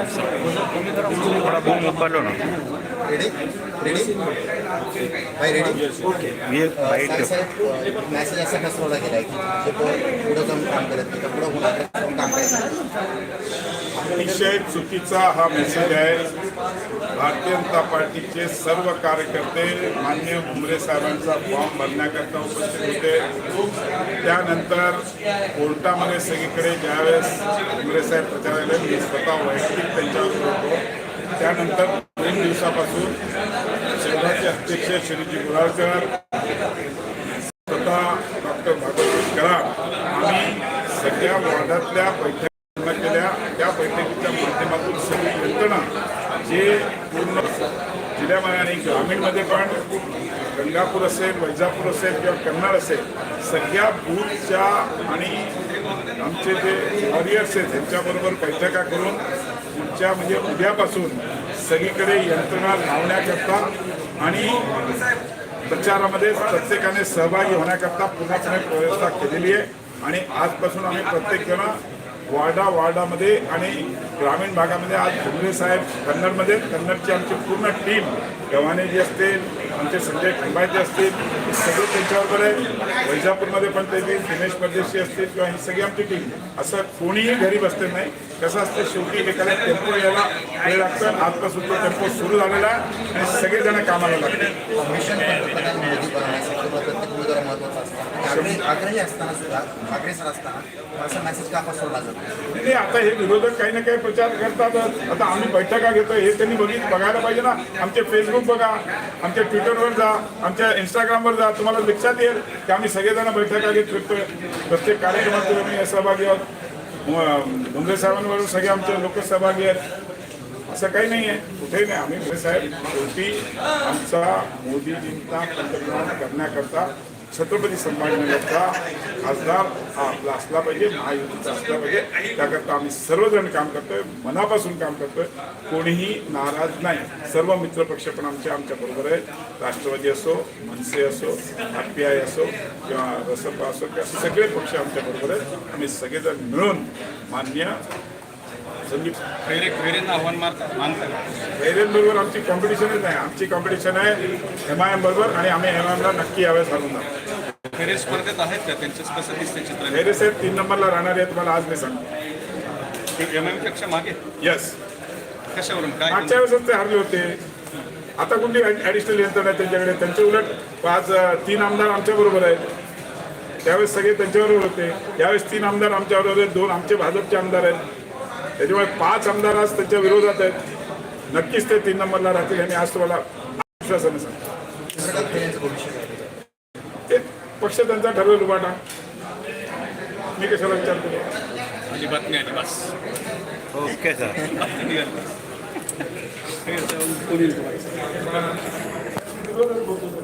थोडा बूम उभारलो ना ready ready bye ready okay message असा ठसवला गेला आहे की जे पुढं पुढं जाऊन काम करत नाही पुढं होणार काम अतिशय चुकीचा हा मेसेज आहे. भारतीय जनता पार्टीचे सर्व कार्यकर्ते मान्य भुमरे साहेबांचा फॉर्म भरण्याकरता उपस्थित होते. त्यानंतर कोर्टामध्ये सगळीकडे ज्यावेळेस भुमरे साहेब प्रचाराला मी स्वतः वैयक्तिक त्यांच्यावर होतो त्यानंतर तीन दिवसापासून शहराचे अध्यक्ष श्रीजी गुराळकर स्वतः डॉक्टर भागवत कराड आम्ही सगळ्या वार्डातल्या बैठक बैठकीच्या माध्यमातून सगळी यंत्रणा जे पूर्ण जिल्ह्यामध्ये आणि ग्रामीणमध्ये पण गंगापूर असेल वैजापूर असेल किंवा कन्नड असेल सगळ्या बूथच्या आणि आमचे जे वॉरियर्स आहेत त्यांच्याबरोबर बैठका करून पुढच्या म्हणजे उद्यापासून सगळीकडे यंत्रणा लावण्याकरता आणि प्रचारामध्ये प्रत्येकाने सहभागी होण्याकरता पूर्णपणे व्यवस्था केलेली आहे. आणि आजपासून आम्ही प्रत्येक जण वार्डा वार्डामध्ये आणि ग्रामीण भागामध्ये आज भुमरे साहेब कन्नडमध्ये. कन्नडची आमची पूर्ण टीम गव्हाणेजी असतील आमचे संजय खंबायचे असतील हे सगळे त्यांच्याबरोबर आहे. वैजापूरमध्ये पण ते दिनेश परदेशी असतील किंवा ही सगळी आमची टीम. असं कोणीही घरी बसते नाही. कसं असतं शेवटी एखादा टेम्पो यायला वेळ लागतो आणि आजपासून तो टेम्पो सुरू झालेला आहे आणि सगळेजण कामाला लागले मिशन पंतप्रधान मोदी बनवण्यासाठी प्रत्येक उमेदवार महत्त्वाचा असतात आग्रही आग्रही असताना सुद्धा अग्रेसर असताना असा मेसेज का पसरवला जातो नाही आता हे विरोधक काही ना काही प्रचार करतात आता आम्ही बैठका घेतो हे त्यांनी बघित बघायला पाहिजे ना आमचे फेसबुक बघा आमच्या ट्विटरवर जा आमच्या इंस्टाग्रामवर जा तुम्हाला लक्षात येईल की आम्ही सगळेजण बैठका घेत फिरतोय प्रत्येक कार्यक्रमात आम्ही सहभागी आहोत म- भुमरे साहेबांबरोबर सगळे आमचे लोक सहभागी आहेत. असं काही नाही आहे. कुठेही नाही. आम्ही भुमरे साहेब शेवटी आमचा मोदीजींचा पंतप्रधान करण्याकरता छत्रपती संभाजीनगरचा खासदार हा आपला असला पाहिजे महायुतीचा असला पाहिजे. त्याकरता आम्ही सर्वजण काम करतोय मनापासून काम करतोय. कोणीही नाराज नाही. सर्व मित्रपक्ष पण आमच्या आमच्या बरोबर आहेत. राष्ट्रवादी असो मनसे असो आर पी आय असो किंवा रसपा असो किंवा सगळे पक्ष आमच्या बरोबर आहेत. आम्ही सगळेजण मिळून मान्य संदीप खैरेंना आव्हान मानतात. आमची कॉम्पिटिशनच नाही आमची कॉम्पिटिशन आहे एम आय एम बरोबर आणि आम्ही एम आय एमला नक्की यावेळेस हरून जाऊ. खैरे स्पर्धेत आहेत का? त्यांचं कसं दिसतंय चित्र. खैरे साहेब तीन नंबरला राहणार आहे तुम्हाला आज मी सांगतो. एम एमपेक्षा मागे? यस कशावरून? काय मागच्या वेळेसच ते हरले होते. आता कोणती ॲडिशनल यंत्रणा त्यांच्याकडे? त्यांचे उलट पाच तीन आमदार आमच्या बरोबर आहेत. त्यावेळेस सगळे त्यांच्याबरोबर होते. त्यावेळेस तीन आमदार आमच्या बरोबर आहेत. दोन आमचे भाजपचे आमदार आहेत. त्याच्यामुळे पाच आमदार आज त्यांच्या विरोधात आहेत. नक्कीच ते तीन नंबरला राहतील आणि आज तुम्हाला आश्वासन? ते पक्ष त्यांचा ठरवेल उभाटा. मी कशाला विचार आली बस. Okay sir.